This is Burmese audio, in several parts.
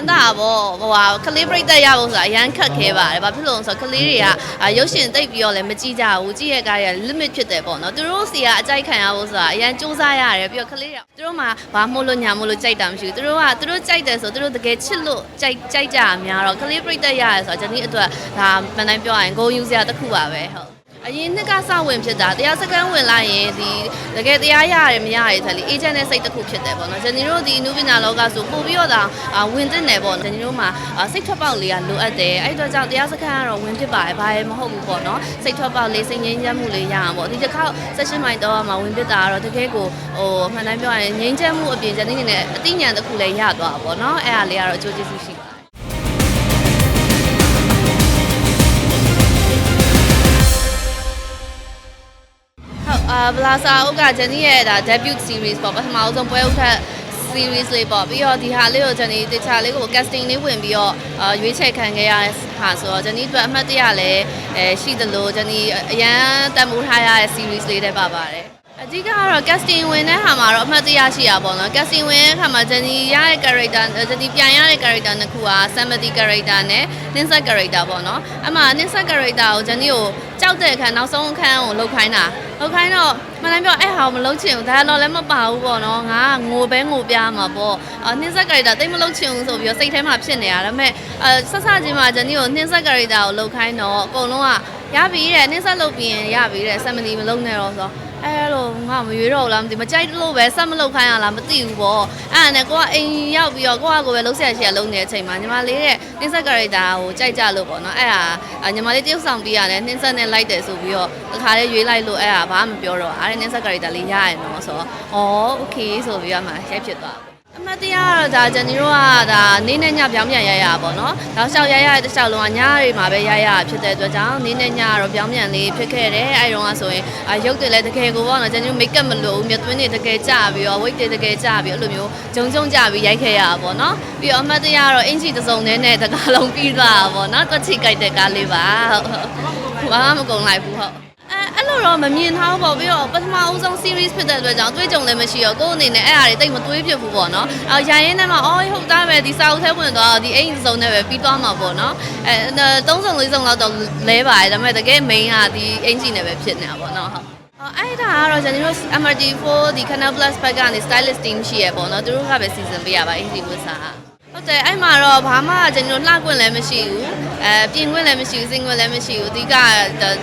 မ်းသာပေါ့ဟိုဟာကလေးပြိတက်ရဖို့ဆိုတာအရန်ခက်ခဲပါတယ်ဘာဖြစ်လို့လဲဆိုတော့ကလေးတွေကအာရုပ်ရှင်တိတ်ပြီးတော့လည်းမကြည့်ကြဘူးကြည့်ရကားရ limit ဖြစ်တယ်ပေါ့နော်သူတို့စီကအကြိုက်ခံရဖို့ဆိုတာအရန်စူးစမ်းရတယ်ပြီးတော့ကလေးတွေသူတို့မှဘာမို့လို့ညာမို့လို့ကြိုက်တာမရှိဘူးသူတို့ကသူတို့ကြိုက်တယ်ဆိုသူတို့တကယ်ချစ်လို့ကြိုက်ကြိုက်ကြတာများတော့ကလေးပြိတက်ရရဲဆိုတော့ဂျန်နီအတွက်ဒါမှန်တိုင်းပြောရရင်ဂုဏ်ယူစရာတစ်ခုပါပဲဟုတ် အရင်နှစ်ကစဝင်ဖြစ်တာတရားစကန်ဝင်လိုက်ရင်ဒီတကယ်တရားရတယ်မရရတယ်ဆိုလေ agent နဲ့စိတ်တစ်ခုဖြစ်တယ်ပေါ့နော်ဂျန်နီတို့ဒီအနုပညာလောကဆိုပို့ပြီးတော့ဒါအာဝင်တဲ့နယ်ပေါ့ဂျန်နီတို့မှာအာစိတ်ထွက်ပေါက်လေးကလိုအပ်တယ်အဲ့တော့ကြောင့်တရားစကန်ကတော့ဝင်ဖြစ်ပါတယ်ဘာရဲမဟုတ်ဘူးပေါ့နော်စိတ်ထွက်ပေါက်လေးစိတ်ငြိမ်းချမ်းမှုလေးရအောင်ပေါ့ဒီတစ်ခေါက် session မိုင်တော့မှာဝင်ဖြစ်တာကတော့တကယ်ကိုဟိုမှန်တိုင်းပြောရရင်ငြိမ်းချမ်းမှုအပြင်ဂျန်နီနေနဲ့အသိဉာဏ်တစ်ခုလည်းရသွားတာပေါ့နော်အဲ့ဒါလေးကတော့အကျိုးကျေးဇူးရှိပါ အာဘလာစာအုပ်ကဂျန်နီရဲ့ဒါ debut series ပေါ့ပထမအဆုံးပွဲဥထက် series လေးပေါ့ပြီးတော့ဒီဟာလေးကိုဂျန်နီတခြားလေးကို casting လေးဝင်ပြီးတော့အာရွေးချယ်ခံခဲ့ရတဲ့ဟာဆိုတော့ဂျန်နီအတွက်အမှတ်တရလည်းအဲရှိသလိုဂျန်နီအရန်တန်ဖိုးထားရတဲ့ series လေးတွေပါပါတယ် အဓိကကတော့ casting ဝင်တဲ့ဟာမှာတော့အမှတ်တရရှိရပါတော့ casting ဝင်တဲ့အခါမှာဂျန်နီရတဲ့ character ဂျန်နီပြန်ရတဲ့ character နှစ်ခုက Samadi character နဲ့ Ninsa character ပေါ့နော်အမှ Ninsa character ကိုဂျန်နီကိုကြောက်တဲ့အခါနောက်ဆုံးအခန်းကိုလှုပ်ခိုင်းတာလှုပ်ခိုင်းတော့မနိုင်ပြောအဲ့ဟာကိုမလှုပ်ချင်ဘူးဒါတော့လည်းမပါဘူးပေါ့နော်ငါကငိုပဲငိုပြမှာပေါ့အာနှင်းဆက် character တိတ်မလှုပ်ချင်ဘူးဆိုပြီးတော့စိတ်ထဲမှာဖြစ်နေရဒါပေမဲ့အဲဆက်ဆချင်းမှာဂျန်နီကိုနှင်းဆက် character ကိုလှုပ်ခိုင်းတော့အကုန်လုံးကရပြီတဲ့နှင်းဆက်လှုပ်ပြီးရင်ရပြီတဲ့ Samadi မလှုပ်နဲ့တော့ဆိုတော့ အဲ့လိုငါမရွေးတော့ဘူးလားမသိမကြိုက်လို့ပဲဆက်မလုပ်ခိုင်းရလားမသိဘူးပေါ့အဲ့ဒါနဲ့ကိုကအိမ်ရောက်ပြီးတော့ကိုကကိုပဲလှုပ်ဆက်ရှိရလုံးနေတဲ့အချိန်မှာညီမလေးတဲ့နှင်းဆက် character ကိုကြိုက်ကြလို့ပေါ့နော်အဲ့ဒါညီမလေးတယောက်ဆောင်ပြီးရတယ်နှင်းဆက်နဲ့လိုက်တယ်ဆိုပြီးတော့တစ်ခါလေးရွေးလိုက်လို့အဲ့ဒါဘာမှမပြောတော့အဲ့ဒါနှင်းဆက် character လေးရရနော်ဆိုတော့ဩ okay ဆိုပြီးတော့မှရိုက်ဖြစ်သွားတယ် အမတ်တရားကတော့ဒါဂျန်နီတို့ကဒါနေနဲ့ညပြောင်းပြန်ရရပါတော့။ဒါလျှောက်ရရတဲ့တစ်လျှောက်လုံးကညတွေမှာပဲရရဖြစ်တဲ့အတွက်ကြောင့်နေနဲ့ညကတော့ပြောင်းပြန်လေးဖြစ်ခဲ့တယ်။အဲတုန်းကဆိုရင်အာရုပ်တွေလည်းတကယ်ကိုပေါ့နော်ဂျန်နီတို့မိတ်ကပ်မလို့မြတ်သွင်းတွေတကယ်ကြပြီးတော့ weight တွေတကယ်ကြပြီးအဲ့လိုမျိုးဂျုံဂျုံကြပြီးရိုက်ခဲ့ရတာပေါ့နော်။ပြီးတော့အမတ်တရားကတော့အင်ချီတစ်စုံနဲ့နဲ့တကားလုံးပြီးသွားတာပေါ့နော်။တွက်ချိကြိုက်တဲ့ကားလေးပါဟုတ်ဟုတ်။ဘာမှမကုန်လိုက်ဘူးဟုတ်။ အဲအဲ့လိုတော့မမြင်ထားဘူးပေါ့ပြီးတော့ပထမအဦးဆုံး series ဖြစ်တဲ့အတွက်ကြောင့်တွေးကြုံလည်းမရှိတော့ကိုယ့်အနေနဲ့အဲ့အရာတွေတိတ်မတွေးဖြစ်ဘူးပေါ့နော်။အော်ရရင်ထဲမှာအော်ဟုတ်သားပဲဒီစာအုပ်ထဲဝင်သွားတော့ဒီအိမ်စုံနဲ့ပဲပြီးသွားမှာပေါ့နော်။အဲသုံးစုံလေးစုံလောက်တော့လဲပါတယ်ဒါပေမဲ့တကယ် main ကဒီအင်ဂျီနဲ့ပဲဖြစ်နေတာပေါ့နော်ဟုတ်။အော်အဲ့ဒါကတော့ကျွန်တော်တို့ MRT4 ဒီ Canal Plus ဘက်ကနေ stylist team ရှိရပေါ့နော်သူတို့ကပဲစီစဉ်ပေးရပါအင်ဂျီဝတ်စာ ဟုတ်တယ်အဲ့မှာတော့ဘာမှကျွန်တော်လှခွင့်လည်းမရှိဘူးအဲပြင်ခွင့်လည်းမရှိဘူးစင်ခွင့်လည်းမရှိဘူးအဓိက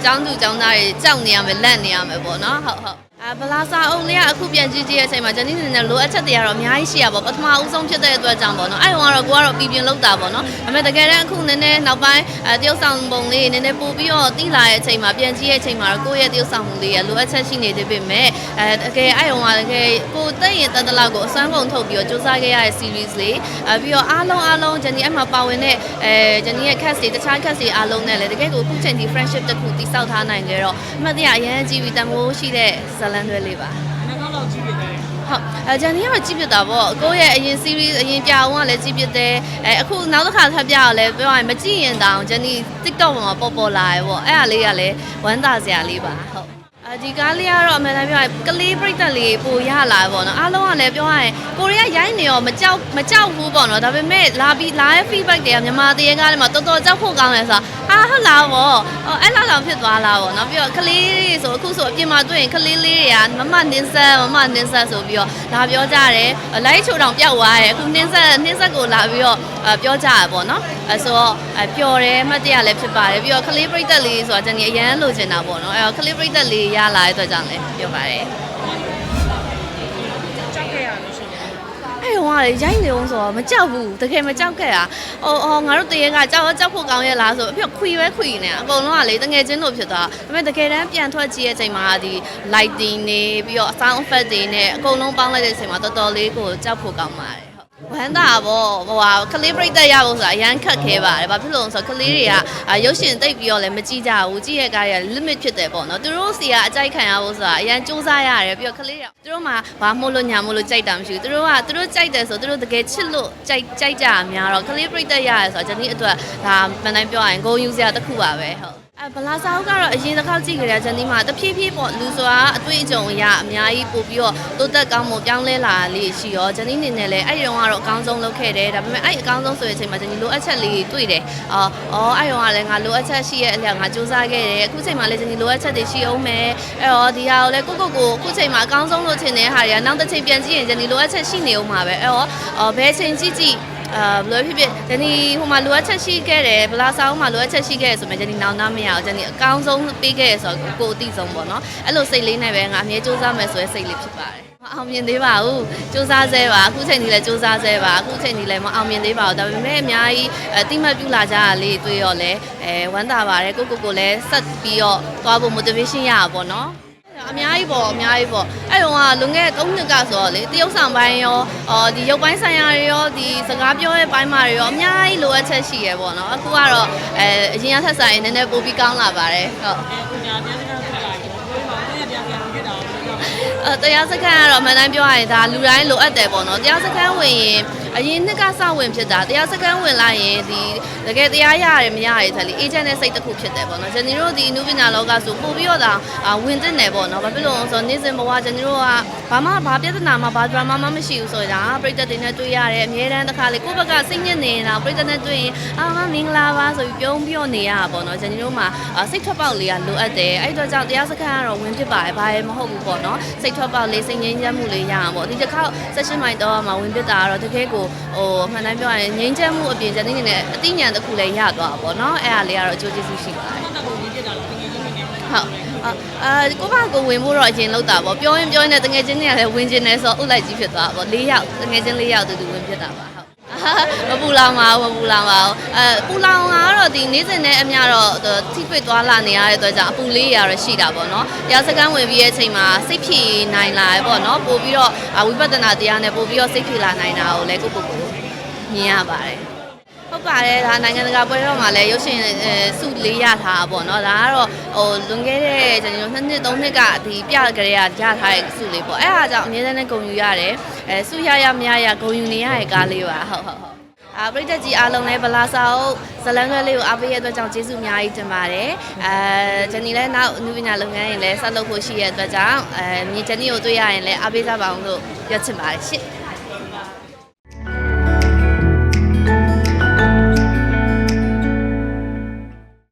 ကျောင်းသူကျောင်းသားတွေကြောက်နေရမယ်လက်နေရမယ်ပေါ့နော်ဟုတ်ဟုတ် အဲဘလာစာအုပ်လေးကအခုပြန်ကြည့်ကြည့်ရဲ့အချိန်မှာဂျန်နီနေနဲ့လိုအပ်ချက်တွေကတော့အများကြီးရှိရပါပထမဦးဆုံးဖြစ်တဲ့အတွက်ကြောင့်ပေါ့နော်အဲ့တော့ကတော့ကိုကတော့ပြည်ပြင်းလောက်တာပေါ့နော်ဒါပေမဲ့တကယ်တမ်းအခုနည်းနည်းနောက်ပိုင်းအဲတရုတ်ဆောင်ပုံလေးနည်းနည်းပို့ပြီးတော့တီးလာရဲ့အချိန်မှာပြန်ကြည့်ရဲ့အချိန်မှာတော့ကိုယ့်ရဲ့တရုတ်ဆောင်မှုလေးရလိုအပ်ချက်ရှိနေသေးပေမဲ့အဲတကယ်အဲ့တော့ကတကယ်ကိုတက်ရင်တက်တလောက်ကိုအစွမ်းကုန်ထုတ်ပြီးတော့စူးစမ်းခဲ့ရတဲ့ series လေးအဲပြီးတော့အားလုံးအားလုံးဂျန်နီအဲ့မှာပါဝင်တဲ့အဲဂျန်နီရဲ့ cast တွေတခြား cast တွေအားလုံးနဲ့လည်းတကယ်ကိုအခုချိန်ဒီ friendship တစ်ခုတိစောက်ထားနိုင်ကြတော့အမှတ်တရအရင်ကြည့်ပြီးတန်ဖိုးရှိတဲ့ဇလန်တွေလေးပါနှစ်ကောက်လောက်ကြီးပြတယ်ဟုတ်အဲဂျန်နီကတော့ကြည့်ပြတာပေါ့ကိုယ့်ရဲ့အရင် series အရင်ပြအောင်ကလည်းကြည့်ပြတယ်အဲအခုနောက်တစ်ခါထပ်ပြတော့လည်းပြောရရင်မကြည့်ရင်တောင်ဂျန်နီ TikTok ပေါ်မှာပေါ်ပေါ်လာရပေါ့အဲ့ဒါလေးကလည်းဝမ်းသာစရာလေးပါဟုတ်အဲဒီကားလေးကတော့အမှန်တမ်းပြောရင်ကလေးပြိတ္တလေးပိုရလာပေါ့နော်အားလုံးကလည်းပြောရရင်ကိုရီးယားရိုင်းနေရောမကြောက်မကြောက်ဘူးပေါ့နော်ဒါပေမဲ့လာပြီးလာရဲ့ feedback တွေကမြန်မာတရေကားလေးမှာတော်တော်ကြောက်ဖို့ကောင်းတယ်ဆိုတာ အာဟုတ်လားပေါ့ဟောအဲ့လောက်တောင်ဖြစ်သွားလားပေါ့နော်ပြီးတော့ကလေးတွေဆိုအခုဆိုအပြင်မှာတွေ့ရင်ကလေးလေးတွေကမမနင်းဆက်မမနင်းဆက်ဆိုပြီးတော့လာပြောကြတယ်လိုက်ချိုတောင်ပျောက်သွားတယ်အခုနင်းဆက်နင်းဆက်ကိုလာပြီးတော့ပြောကြရပေါ့နော်အဲဆိုတော့ပျော်တယ်မှတ်တရလည်းဖြစ်ပါတယ်ပြီးတော့ကလေးပြိတ္တလေးဆိုတာကျွန်တော်အရန်လိုချင်တာပေါ့နော်အဲတော့ကလေးပြိတ္တလေးရလာတဲ့အတွက်ကြောင့်လည်းပြောပါတယ် အဲ့တော့ကလေရိုက်နေအောင်ဆိုတော့မကြောက်ဘူးတကယ်မကြောက်ခဲ့တာ။အော်အော်ငါတို့တရေကကြောက်ရောကြောက်ဖို့ကောင်းရဲ့လားဆိုအဖြစ်ခွီပဲခွီနေတာအကုန်လုံးကလေတငယ်ချင်းတို့ဖြစ်သွား။ဒါပေမဲ့တကယ်တမ်းပြန်ထွက်ကြည့်ရဲ့အချိန်မှာဒီ lighting နေပြီးတော့ sound effect တွေနဲ့အကုန်လုံးပေါင်းလိုက်တဲ့အချိန်မှာတော်တော်လေးကိုကြောက်ဖို့ကောင်းပါတယ်ဟုတ် ဝမ်းသာပေါ့ဟိုဟာကလေးပြိတက်ရဖို့ဆိုတာအရန်ခက်ခဲပါတယ်။ဘာဖြစ်လို့လဲဆိုတော့ကလေးတွေကအာရုပ်ရှင်တိတ်ပြီးတော့လည်းမကြည့်ကြဘူး။ကြည့်ရကားရ limit ဖြစ်တယ်ပေါ့နော်။သူတို့စီကအကြိုက်ခံရဖို့ဆိုတာအရန်စူးစမ်းရတယ်ပြီးတော့ကလေးတွေသူတို့မှဘာမို့လို့ညာမို့လို့ကြိုက်တာမရှိဘူး။သူတို့ကသူတို့ကြိုက်တယ်ဆိုသူတို့တကယ်ချစ်လို့ကြိုက်ကြိုက်ကြတာများတော့ကလေးပြိတက်ရရဲဆိုတော့ဂျန်နီအတွက်ဒါမှန်တိုင်းပြောရရင်ဂုဏ်ယူစရာတစ်ခုပါပဲဟုတ်။အဲ ဗလာစာအုပ်ကတော့အရင်တစ်ခေါက်ကြည့်ကြတဲ့ဂျန်ဒီမှာတဖြည်းဖြည်းပေါ့လူဆိုတာအတွေ့အကြုံအရအများကြီးပို့ပြီးတော့တိုးတက်ကောင်းမွန်ပြောင်းလဲလာတာလေးရှိရောဂျန်ဒီနေနဲ့လည်းအဲ့ဒီတော့ကတော့အကောင်းဆုံးလုပ်ခဲ့တယ်ဒါပေမဲ့အဲ့ဒီအကောင်းဆုံးဆိုတဲ့အချိန်မှာဂျန်ဒီလိုအပ်ချက်လေးတွေတွေ့တယ်အော်အော်အဲ့တော့ကလည်းငါလိုအပ်ချက်ရှိရဲ့အလျောက်ငါစူးစမ်းခဲ့တယ်အခုချိန်မှာလည်းဂျန်ဒီလိုအပ်ချက်တွေရှိအောင်မယ်အဲ့တော့ဒီဟာကိုလည်းကိုကိုကိုအခုချိန်မှာအကောင်းဆုံးလို့ထင်တဲ့ဟာတွေကနောက်တစ်ချိန်ပြန်ကြည့်ရင်ဂျန်ဒီလိုအပ်ချက်ရှိနေအောင်မှာပဲအဲ့တော့အော်ဘယ်ချိန်ကြည့်ကြည့် အာဘယ်လိုဖြစ်ဖြစ်ဂျန်ဒီဟိုမှာလိုအပ်ချက်ရှိခဲ့တယ်ဗလာဆောင်မှာလိုအပ်ချက်ရှိခဲ့တယ်ဆိုမှဂျန်ဒီနောင်နာမရအောင်ဂျန်ဒီအကောင်းဆုံးပေးခဲ့ရဆိုတော့ကိုယ်အသိဆုံးပေါ့နော်အဲ့လိုစိတ်လေးနဲ့ပဲငါအမြဲစူးစမ်းမယ်ဆိုတဲ့စိတ်လေးဖြစ်ပါတယ်မအောင်မြင်သေးပါဘူးစူးစမ်းဆဲပါအခုချိန်ကြီးလည်းစူးစမ်းဆဲပါအခုချိန်ကြီးလည်းမအောင်မြင်သေးပါဘူးဒါပေမဲ့အများကြီးအတိမတ်ပြုလာကြတာလေးတွေ့ရောလဲအဲဝမ်းသာပါတယ်ကိုကိုကိုလည်းဆက်ပြီးတော့သွားဖို့ motivation ရတာပေါ့နော် အများကြီးပေါ့အများကြီးပေါ့အဲ့တော့ကလွန်ခဲ့တဲ့3နှစ်ကဆိုတော့လေတရုတ်ဆောင်ပိုင်းရောအော်ဒီရုပ်ပိုင်းဆိုင်ရာတွေရောဒီစကားပြောတဲ့ပိုင်းမှာတွေရောအများကြီးလိုအပ်ချက်ရှိရပေါ့နော်အခုကတော့အဲအရင်ကဆက်ဆိုင်နည်းနည်းပိုပြီးကောင်းလာပါတယ်ဟုတ်အဲခုညာပြန်ပြန်ထွက်လာတယ်ဘယ်မှာလဲပြန်ပြန်ဖြစ်တာဘယ်လိုလဲအဲတရားစခန်းကတော့အမှန်တိုင်းပြောရရင်ဒါလူတိုင်းလိုအပ်တယ်ပေါ့နော်တရားစခန်းဝင်ရင် အရင်နှစ်ကစဝင်ဖြစ်တာတရားစခန်းဝင်လိုက်ရင်ဒီတကယ်တရားရတယ်မရတယ်ဆိုလေ agent နဲ့စိတ်တစ်ခုဖြစ်တယ်ပေါ့နော်ကျွန်တော်တို့ဒီနုပညာလောကဆိုပို့ပြီးတော့ဒါအာဝင်တင်တယ်ပေါ့နော်ဘာဖြစ်လို့လဲဆိုတော့နေ့စဉ်ဘဝကျွန်တော်တို့ကဘာမှဘာပြဿနာမှဘာ drama မှမရှိဘူးဆိုတော့ဒါပြိတ္တတွေနဲ့တွေ့ရတယ်အများတန်းတစ်ခါလေကိုယ့်ဘက်ကစိတ်ညစ်နေတာပြိတ္တနဲ့တွေ့ရင်အာမင်္ဂလာပါဆိုပြီးပြုံးပြောနေရတာပေါ့နော်ကျွန်တော်တို့မှာအာစိတ်ထွက်ပေါက်လေးကလိုအပ်တယ်အဲ့ဒီတော့ကြောင့်တရားစခန်းကတော့ဝင်ဖြစ်ပါတယ်ဘာရဲမဟုတ်ဘူးပေါ့နော်စိတ်ထွက်ပေါက်လေးစိတ်ငြိမ်းချမ်းမှုလေးရအောင်ပေါ့ဒီတစ်ခေါက် session မိုင်းတော့မှာဝင်ဖြစ်တာကတော့တကယ်ကိုဟိုအမှန်တမ်းပြောရရင်ငြိမ်းချမ်းမှုအပြင်ကျွန်တော်နေနဲ့အသိဉာဏ်တစ်ခုလည်းရသွားတာပေါ့နော်အဲ့ဒါလေးကတော့အကျိုးကျေးဇူးရှိပါတယ်တော့ကိုကြီးဖြစ်တာလားတကယ်ကြီးနေတယ်ဟုတ်အာအာကိုမကိုဝင်ဖို့တော့အရင်လောက်တာပေါ့ပြောရင်ပြောရင်လည်းတငယ်ချင်းတွေကလည်းဝင်ကျင်နေဆိုဥလိုက်ကြီးဖြစ်သွားတာပေါ့၄ယောက်တငယ်ချင်း၄ယောက်တူတူဝင်ဖြစ်တာပါဟုတ်အာ မပူလောင်ပါဘူးမပူလောင်ပါဘူးအဲပူလောင်ကတော့ဒီနေ့စဉ်နဲ့အများတော့ထိပိတ်သွားလာနေရတဲ့အတွက်ကြောင့်အပူလေးရတော့ရှိတာပေါ့နော်တရားစခန်းဝင်ပြီးရဲ့အချိန်မှာစိတ်ဖြည်နိုင်လာရပေါ့နော်ပို့ပြီးတော့ဝိပဿနာတရားနဲ့ပို့ပြီးတော့စိတ်ဖြည်လာနိုင်တာကိုလည်းကိုကိုကိုမြင်ရပါတယ်ဟုတ် ပါတယ်ဒါနိုင်ငံတကာပွဲတော်မှာလည်းရုပ်ရှင်အဲစုလေးရထားတာပေါ့နော်ဒါကတော့ဟိုလွန်ခဲ့တဲ့ကျွန်တော်နှစ်နှစ်သုံးနှစ်ကဒီပြကြရရထားတဲ့စုလေးပေါ့အဲ့အားကြောင့်အများတန်းနဲ့ဂုဏ်ယူရတယ်အဲစုရရမရရဂုဏ်ယူနေရတဲ့ကားလေးပါဟုတ်ဟုတ်ဟုတ်အာပရိသတ်ကြီးအားလုံးလည်းဗလာစာအုပ်ဇလန်ကလေးကိုအားပေးရတဲ့အတွက်ကြောင့်ကျေးဇူးအများကြီးတင်ပါတယ်အဲဂျန်နီလည်းနောက်အနုပညာလုပ်ငန်းရင်လည်းဆက်လုပ်ဖို့ရှိရတဲ့အတွက်ကြောင့်အဲမြေဂျန်နီကိုတွေ့ရရင်လည်းအားပေးကြပါအောင်လို့ပြောချင်ပါတယ်ရှင့်